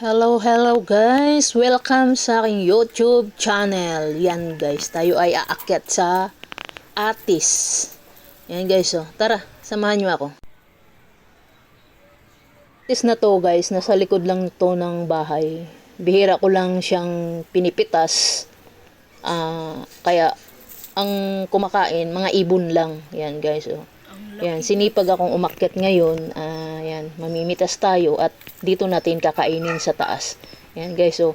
Hello, hello guys! Welcome sa aking YouTube channel. Yan guys, tayo ay aakyat sa Atis. Yan guys, oh. Tara, samahan nyo ako. Atis na to guys, nasa likod lang to ng bahay. Bihira ko lang siyang pinipitas. Ah, kaya ang kumakain, mga ibon lang. Yan guys, oh. Yan, sinipag akong umakyat ngayon. Ah, yan, mamimitas tayo at dito natin kakainin sa taas. Yan guys, so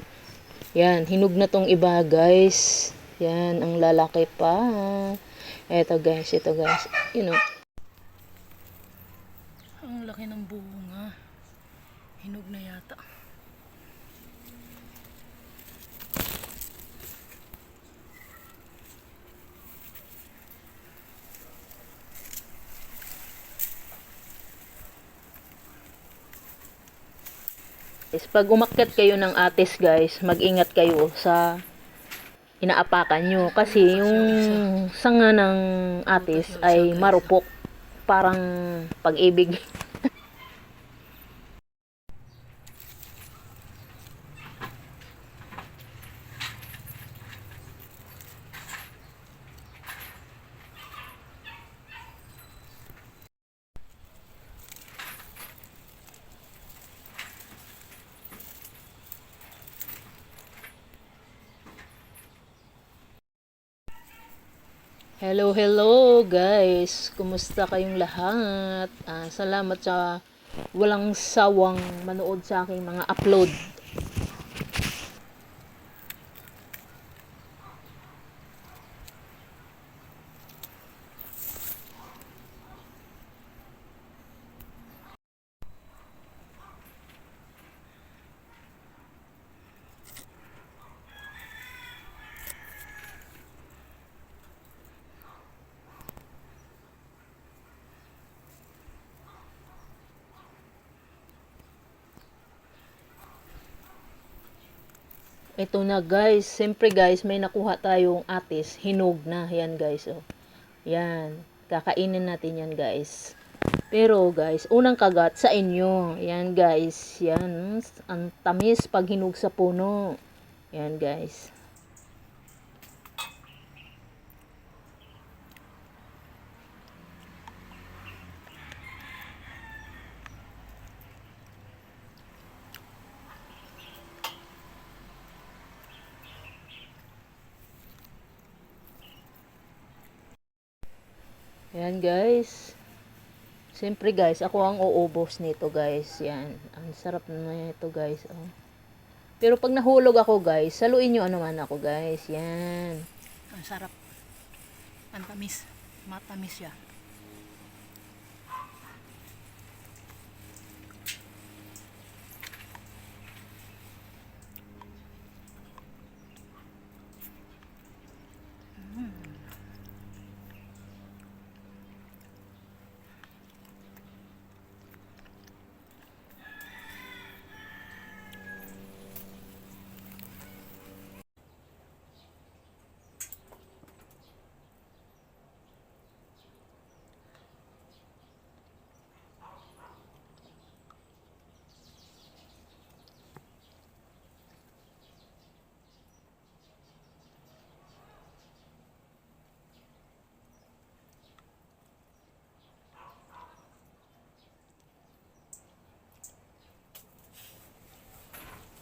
yan, hinog na tong iba guys. Yan, ang lalaki pa. Eto guys, ito guys. You know, Ang laki ng bunga. Hinog na yata. Is pag umakyat kayo ng atis guys, mag-ingat kayo sa inaapakan nyo. Kasi yung sanga ng atis ay marupok. Parang pag-ibig. Hello, hello guys. Kumusta kayong lahat? Ah, salamat sa walang sawang manood sa aking mga upload. Ito na guys. Siyempre guys, may nakuha tayong atis. Hinog na. Yan guys. Oh. Yan. Kakainin natin yan guys. Pero guys, unang kagat sa inyo. Yan guys. Yan. Ang tamis pag hinog sa puno. Yan guys. Yan guys. Siyempre guys, ako ang uubos nito guys. Yan. Ang sarap na ito guys. Oh. Pero pag nahulog ako guys, saluin nyo naman ako guys. Yan. Ang sarap. Ang tamis. Matamis siya.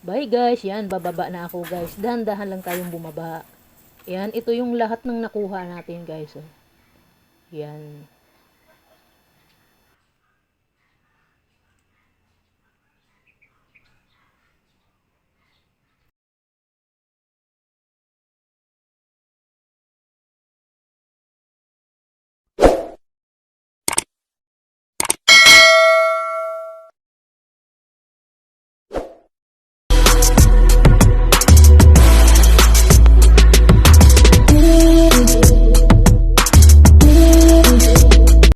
Bye guys. Yan, bababa na ako guys. Dahan-dahan lang tayong bumaba. Yan, ito yung lahat ng nakuha natin guys. Oh. Yan.